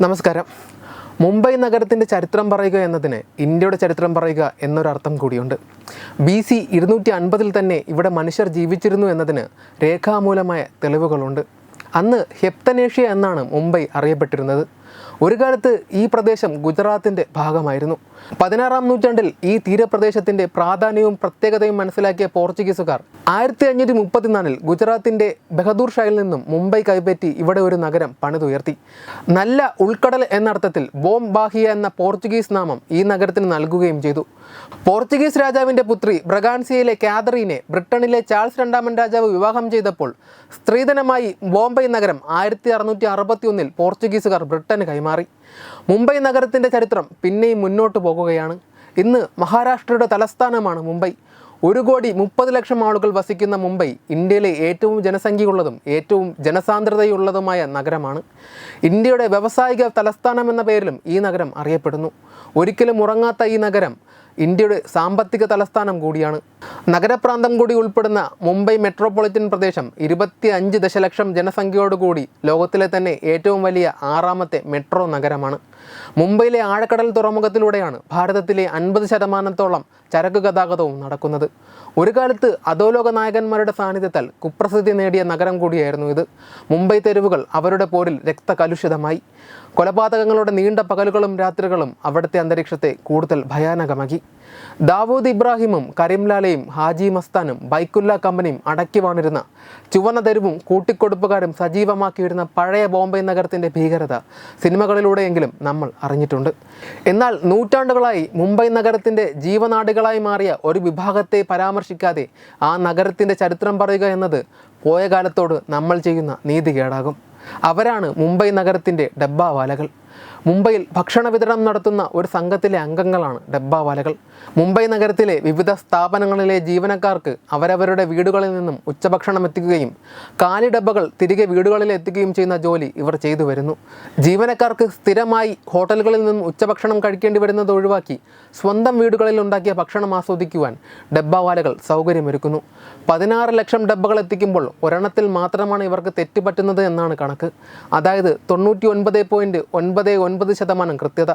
നമസ്കാരം. മുംബൈ നഗരത്തിന്റെ ചരിത്രം പറയുക എന്നതിന് ഇന്ത്യയുടെ ചരിത്രം പറയുക എന്നൊരർത്ഥം കൂടിയുണ്ട്. ബി സി ഇരുന്നൂറ്റി അൻപതിൽ തന്നെ ഇവിടെ മനുഷ്യർ ജീവിച്ചിരുന്നു എന്നതിന് രേഖാമൂലമായ തെളിവുകളുണ്ട്. അന്ന് ഹെപ്തനേഷ്യ എന്നാണ് മുംബൈ അറിയപ്പെട്ടിരുന്നത്. ഒരു കാലത്ത് ഈ പ്രദേശം ഗുജറാത്തിന്റെ ഭാഗമായിരുന്നു. പതിനാറാം നൂറ്റാണ്ടിൽ ഈ തീരപ്രദേശത്തിന്റെ പ്രാധാന്യവും പ്രത്യേകതയും മനസ്സിലാക്കിയ പോർച്ചുഗീസുകാർ ആയിരത്തി അഞ്ഞൂറ്റി മുപ്പത്തിനാലിൽ ഗുജറാത്തിന്റെ ബഹദൂർ ഷായിൽ നിന്നും മുംബൈ കൈപ്പറ്റി ഇവിടെ ഒരു നഗരം പണിതുയർത്തി. നല്ല ഉൾക്കടൽ എന്നർത്ഥത്തിൽ ബോം ബാഹിയ എന്ന പോർച്ചുഗീസ് നാമം ഈ നഗരത്തിന് നൽകുകയും ചെയ്തു. പോർച്ചുഗീസ് രാജാവിന്റെ പുത്രി ബ്രഗാൻസിയയിലെ കാതറീനെ ബ്രിട്ടനിലെ ചാൾസ് രണ്ടാമൻ രാജാവ് വിവാഹം ചെയ്തപ്പോൾ സ്ത്രീധനമായി ബോംബെ നഗരം ആയിരത്തി അറുന്നൂറ്റി അറുപത്തി ഒന്നിൽ പോർച്ചുഗീസുകാർ ബ്രിട്ടന് കൈമാറി. മുംബൈ നഗരത്തിന്റെ ചരിത്രം പിന്നെയും മുന്നോട്ട് പോകുകയാണ്. ഇന്ന് മഹാരാഷ്ട്രയുടെ തലസ്ഥാനമാണ് മുംബൈ. ഒരു കോടി മുപ്പത് ലക്ഷം ആളുകൾ വസിക്കുന്ന മുംബൈ ഇന്ത്യയിലെ ഏറ്റവും ജനസംഖ്യയുള്ളതും ഏറ്റവും ജനസാന്ദ്രതയുള്ളതുമായ നഗരമാണ്. ഇന്ത്യയുടെ വ്യവസായിക തലസ്ഥാനം എന്ന പേരിലും ഈ നഗരം അറിയപ്പെടുന്നു. ഒരിക്കലും ഉറങ്ങാത്ത ഈ നഗരം ഇന്ത്യയുടെ സാമ്പത്തിക തലസ്ഥാനം കൂടിയാണ്. നഗരപ്രാന്തം കൂടി ഉൾപ്പെടുന്ന മുംബൈ മെട്രോപൊളിറ്റൻ പ്രദേശം ഇരുപത്തി അഞ്ച് ദശലക്ഷം ജനസംഖ്യയോടുകൂടി ലോകത്തിലെ തന്നെ ഏറ്റവും വലിയ ആറാമത്തെ മെട്രോ നഗരമാണ്. മുംബൈയിലെ ആഴക്കടൽ തുറമുഖത്തിലൂടെയാണ് ഭാരതത്തിലെ അൻപത് ശതമാനത്തോളം ചരക്ക് ഗതാഗതവും നടക്കുന്നത്. ഒരു കാലത്ത് അധോലോക നായകന്മാരുടെ സാന്നിധ്യത്താൽ കുപ്രസിദ്ധി നേടിയ നഗരം കൂടിയായിരുന്നു ഇത്. മുംബൈ തെരുവുകൾ അവരുടെ പോരിൽ രക്തകലുഷിതമായി. കൊലപാതകങ്ങളുടെ നീണ്ട പകലുകളും രാത്രികളും അവിടുത്തെ അന്തരീക്ഷത്തെ കൂടുതൽ ഭയാനകമാക്കി. ദാവൂദ് ഇബ്രാഹിമും കരീംലാലയും ഹാജി മസ്താനും ബൈക്കുല്ല കമ്പനിയും അടക്കി വാണിരുന്ന ചുവന്ന തെരുവും കൂട്ടിക്കൊടുപ്പുകാരും സജീവമാക്കിയിരുന്ന പഴയ ബോംബെ നഗരത്തിന്റെ ഭീകരത സിനിമകളിലൂടെയെങ്കിലും നമ്മൾ അറിഞ്ഞിട്ടുണ്ട്. എന്നാൽ നൂറ്റാണ്ടുകളായി മുംബൈ നഗരത്തിന്റെ ജീവനാടുകളായി മാറിയ ഒരു വിഭാഗത്തെ പരാമർശിക്കാതെ ആ നഗരത്തിന്റെ ചരിത്രം പറയുക എന്നത് പോയ കാലത്തോട് നമ്മൾ ചെയ്യുന്ന നീതികേടാകും. അവരാണ് മുംബൈ നഗരത്തിന്റെ ഡബ്ബാവാലകൾ. മുംബൈയിൽ ഭക്ഷണ വിതരണം നടത്തുന്ന ഒരു സംഘത്തിലെ അംഗങ്ങളാണ് ഡബ്ബാവാലകൾ. മുംബൈ നഗരത്തിലെ വിവിധ സ്ഥാപനങ്ങളിലെ ജീവനക്കാർക്ക് അവരവരുടെ വീടുകളിൽ നിന്നും ഉച്ചഭക്ഷണം എത്തിക്കുകയും കാലി ഡബ്ബകൾ തിരികെ വീടുകളിൽ എത്തിക്കുകയും ചെയ്യുന്ന ജോലി ഇവർ ചെയ്തു വരുന്നു. ജീവനക്കാർക്ക് സ്ഥിരമായി ഹോട്ടലുകളിൽ നിന്നും ഉച്ചഭക്ഷണം കഴിക്കേണ്ടി വരുന്നത് ഒഴിവാക്കി സ്വന്തം വീടുകളിൽ ഉണ്ടാക്കിയ ഭക്ഷണം ആസ്വദിക്കുവാൻ ഡബ്ബാവാലകൾ സൗകര്യമൊരുക്കുന്നു. പതിനാറ് ലക്ഷം ഡബ്ബകൾ എത്തിക്കുമ്പോൾ ഒരെണ്ണത്തിൽ മാത്രമാണ് ഇവർക്ക് തെറ്റ് പറ്റുന്നത് എന്നാണ് കണക്ക്. അതായത് തൊണ്ണൂറ്റി ഒൻപത് പോയിന്റ് ഒൻപത് ഒൻപത് ശതമാനം കൃത്യത.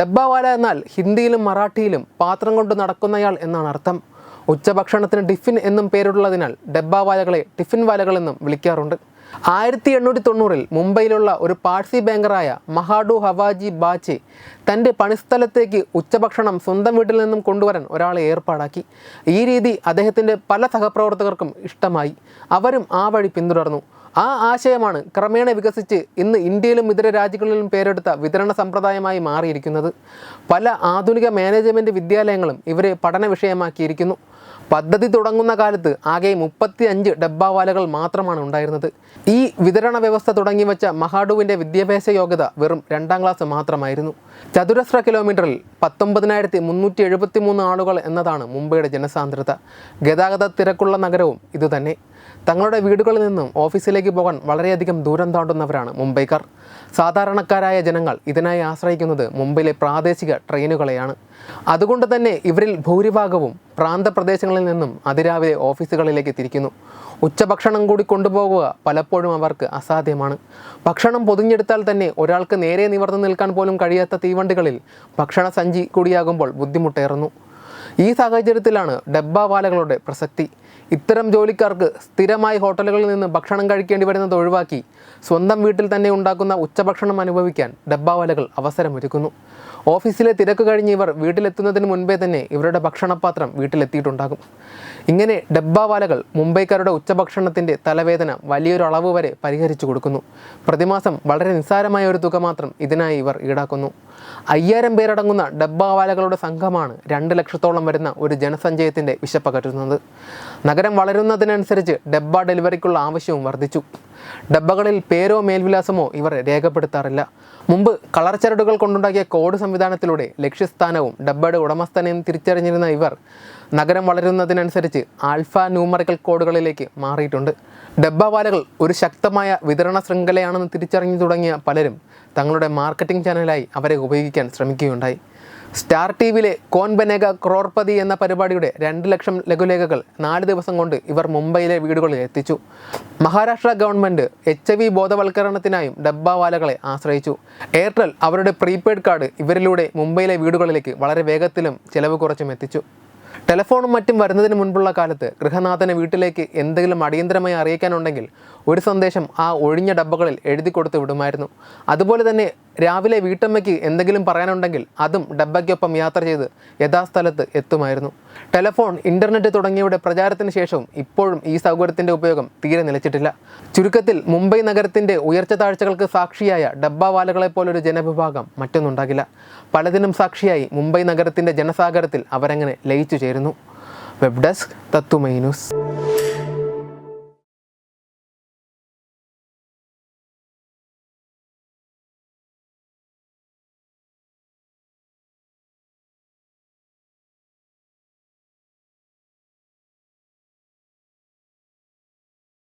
ഡബ്ബാവാല എന്നാൽ ഹിന്ദിയിലും മറാഠിയിലും പാത്രം കൊണ്ട് നടക്കുന്നയാൾ എന്നാണ് അർത്ഥം. ഉച്ചഭക്ഷണത്തിന് ടിഫിൻ എന്നും പേരുള്ളതിനാൽ ഡബ്ബാവാലകളെ ടിഫിൻ വാലകളെന്നും വിളിക്കാറുണ്ട്. ആയിരത്തി എണ്ണൂറ്റി തൊണ്ണൂറിൽ മുംബൈയിലുള്ള ഒരു പാഴ്സി ബാങ്കറായ മഹാഡു ഹവാജി ബാച്ചെ തന്റെ പണിസ്ഥലത്തേക്ക് ഉച്ചഭക്ഷണം സ്വന്തം വീട്ടിൽ നിന്നും കൊണ്ടുവരാൻ ഒരാളെ ഏർപ്പാടാക്കി. ഈ രീതി അദ്ദേഹത്തിന്റെ പല സഹപ്രവർത്തകർക്കും ഇഷ്ടമായി. അവരും ആ വഴി പിന്തുടർന്നു. ആ ആശയമാണ് ക്രമേണ വികസിച്ച് ഇന്ന് ഇന്ത്യയിലും ഇതര രാജ്യങ്ങളിലും പേരെടുത്ത വിതരണ സമ്പ്രദായമായി മാറിയിരിക്കുന്നത്. പല ആധുനിക മാനേജ്മെന്റ് വിദ്യാലയങ്ങളും ഇവരെ പഠന വിഷയമാക്കിയിരിക്കുന്നു. പദ്ധതി തുടങ്ങുന്ന കാലത്ത് ആകെ മുപ്പത്തി അഞ്ച് ഡബ്ബാവാലകൾ മാത്രമാണ് ഉണ്ടായിരുന്നത്. ഈ വിതരണ വ്യവസ്ഥ തുടങ്ങി വെച്ച മഹാഡുവിന്റെ വിദ്യാഭ്യാസ യോഗ്യത വെറും രണ്ടാം ക്ലാസ് മാത്രമായിരുന്നു. ചതുരശ്ര കിലോമീറ്ററിൽ പത്തൊമ്പതിനായിരത്തി മുന്നൂറ്റി എഴുപത്തി മൂന്ന് ആളുകൾ എന്നതാണ് മുംബൈയുടെ ജനസാന്ദ്രത. ഗതാഗത തിരക്കുള്ള നഗരവും ഇതുതന്നെ. തങ്ങളുടെ വീടുകളിൽ നിന്നും ഓഫീസിലേക്ക് പോകാൻ വളരെയധികം ദൂരം താണ്ടുന്നവരാണ് മുംബൈക്കാർ. സാധാരണക്കാരായ ജനങ്ങൾ ഇതിനായി ആശ്രയിക്കുന്നത് മുംബൈയിലെ പ്രാദേശിക ട്രെയിനുകളെയാണ്. അതുകൊണ്ട് തന്നെ ഇവരിൽ ഭൂരിഭാഗവും പ്രാന്തപ്രദേശങ്ങളിൽ നിന്നും അതിരാവിലെ ഓഫീസുകളിലേക്ക് തിരിക്കുന്നു. ഉച്ചഭക്ഷണം കൂടി കൊണ്ടുപോകുക പലപ്പോഴും അവർക്ക് അസാധ്യമാണ്. ഭക്ഷണം പൊതിഞ്ഞെടുത്താൽ തന്നെ ഒരാൾക്ക് നേരെ നിവർന്നു നിൽക്കാൻ പോലും കഴിയാത്ത തീവണ്ടികളിൽ ഭക്ഷണ സഞ്ചി കൂടിയാകുമ്പോൾ ബുദ്ധിമുട്ടേറുന്നു. ഈ സാഹചര്യത്തിലാണ് ഡബ്ബാവാലകളുടെ പ്രസക്തി. ഇത്തരം ജോലിക്കാർക്ക് സ്ഥിരമായി ഹോട്ടലുകളിൽ നിന്ന് ഭക്ഷണം കഴിക്കേണ്ടി വരുന്നത് ഒഴിവാക്കി സ്വന്തം വീട്ടിൽ തന്നെ ഉണ്ടാക്കുന്ന ഉച്ചഭക്ഷണം അനുഭവിക്കാൻ ഡബ്ബാവാലകൾ അവസരമൊരുക്കുന്നു. ഓഫീസിലെ തിരക്ക് കഴിഞ്ഞ് ഇവർ വീട്ടിലെത്തുന്നതിന് മുൻപേ തന്നെ ഇവരുടെ ഭക്ഷണപാത്രം വീട്ടിലെത്തിയിട്ടുണ്ടാകും. ഇങ്ങനെ ഡബ്ബാവാലകൾ മുംബൈക്കാരുടെ ഉച്ചഭക്ഷണത്തിന്റെ തലവേദന വലിയൊരു അളവ് വരെ പരിഹരിച്ചു കൊടുക്കുന്നു. പ്രതിമാസം വളരെ നിസ്സാരമായ ഒരു തുക മാത്രം ഇതിനായി ഇവർ ഈടാക്കുന്നു. അയ്യായിരം പേരടങ്ങുന്ന ഡബ്ബാവാലകളുടെ സംഘമാണ് രണ്ട് ലക്ഷത്തോളം വരുന്ന ഒരു ജനസഞ്ചയത്തിന്റെ വിശപ്പകറ്റുന്നത്. നഗരം വളരുന്നതിനനുസരിച്ച് ഡബ്ബ ഡെലിവറിക്കുള്ള ആവശ്യവും വർദ്ധിച്ചു. ഡബ്ബകളിൽ പേരോ മേൽവിലാസമോ ഇവർ രേഖപ്പെടുത്താറില്ല. മുമ്പ് കളർ ചരടുകൾ കൊണ്ടുണ്ടാക്കിയ കോഡ് സംവിധാനത്തിലൂടെ ലക്ഷ്യസ്ഥാനവും ഡബ്ബയുടെ ഉടമസ്ഥനെയും തിരിച്ചറിഞ്ഞിരുന്ന ഇവർ നഗരം വളരുന്നതിനനുസരിച്ച് ആൽഫ ന്യൂമറിക്കൽ കോഡുകളിലേക്ക് മാറിയിട്ടുണ്ട്. ഡബ്ബാവാലകൾ ഒരു ശക്തമായ വിതരണ ശൃംഖലയാണെന്ന് തിരിച്ചറിഞ്ഞു തുടങ്ങിയ പലരും തങ്ങളുടെ മാർക്കറ്റിംഗ് ചാനലായി അവരെ ഉപയോഗിക്കാൻ ശ്രമിക്കുകയുണ്ടായി. സ്റ്റാർ ടി വിയിലെ കോൻ ബനേഗ ക്രോർപതി എന്ന പരിപാടിയുടെ രണ്ട് ലക്ഷം ലഘുലേഖകൾ നാല് ദിവസം കൊണ്ട് ഇവർ മുംബൈയിലെ വീടുകളിൽ എത്തിച്ചു. മഹാരാഷ്ട്ര ഗവൺമെന്റ് എച്ച് വി ബോധവൽക്കരണത്തിനായും ഡബ്ബാവാലകളെ ആശ്രയിച്ചു. എയർടെൽ അവരുടെ പ്രീപെയ്ഡ് കാർഡ് ഇവരിലൂടെ മുംബൈയിലെ വീടുകളിലേക്ക് വളരെ വേഗത്തിലും ചിലവ് കുറച്ചും എത്തിച്ചു. ടെലഫോണും മറ്റും വരുന്നതിന് മുൻപുള്ള കാലത്ത് ഗൃഹനാഥനെ വീട്ടിലേക്ക് എന്തെങ്കിലും അടിയന്തരമായി അറിയിക്കാനുണ്ടെങ്കിൽ ഒരു സന്ദേശം ആ ഒഴിഞ്ഞ ഡബ്ബകളിൽ എഴുതി കൊടുത്ത് വിടുമായിരുന്നു. അതുപോലെ തന്നെ രാവിലെ വീട്ടമ്മയ്ക്ക് എന്തെങ്കിലും പറയാനുണ്ടെങ്കിൽ അതും ഡബ്ബയ്ക്കൊപ്പം യാത്ര ചെയ്ത് യഥാസ്ഥലത്ത് എത്തുമായിരുന്നു. ടെലഫോൺ ഇന്റർനെറ്റ് തുടങ്ങിയവയുടെ പ്രചാരത്തിന് ശേഷവും ഇപ്പോഴും ഈ സൗകര്യത്തിന്റെ ഉപയോഗം തീരെ നിലച്ചിട്ടില്ല. ചുരുക്കത്തിൽ മുംബൈ നഗരത്തിന്റെ ഉയർച്ച താഴ്ചകൾക്ക് സാക്ഷിയായ ഡബ്ബാവാലകളെ പോലൊരു ജനവിഭാഗം മറ്റൊന്നുണ്ടാകില്ല. പലതിനും സാക്ഷിയായി മുംബൈ നഗരത്തിന്റെ ജനസാഗരത്തിൽ അവരങ്ങനെ ലയിച്ചു ചേരുന്നു. വെബ് ഡെസ്ക് തത്തുമൈ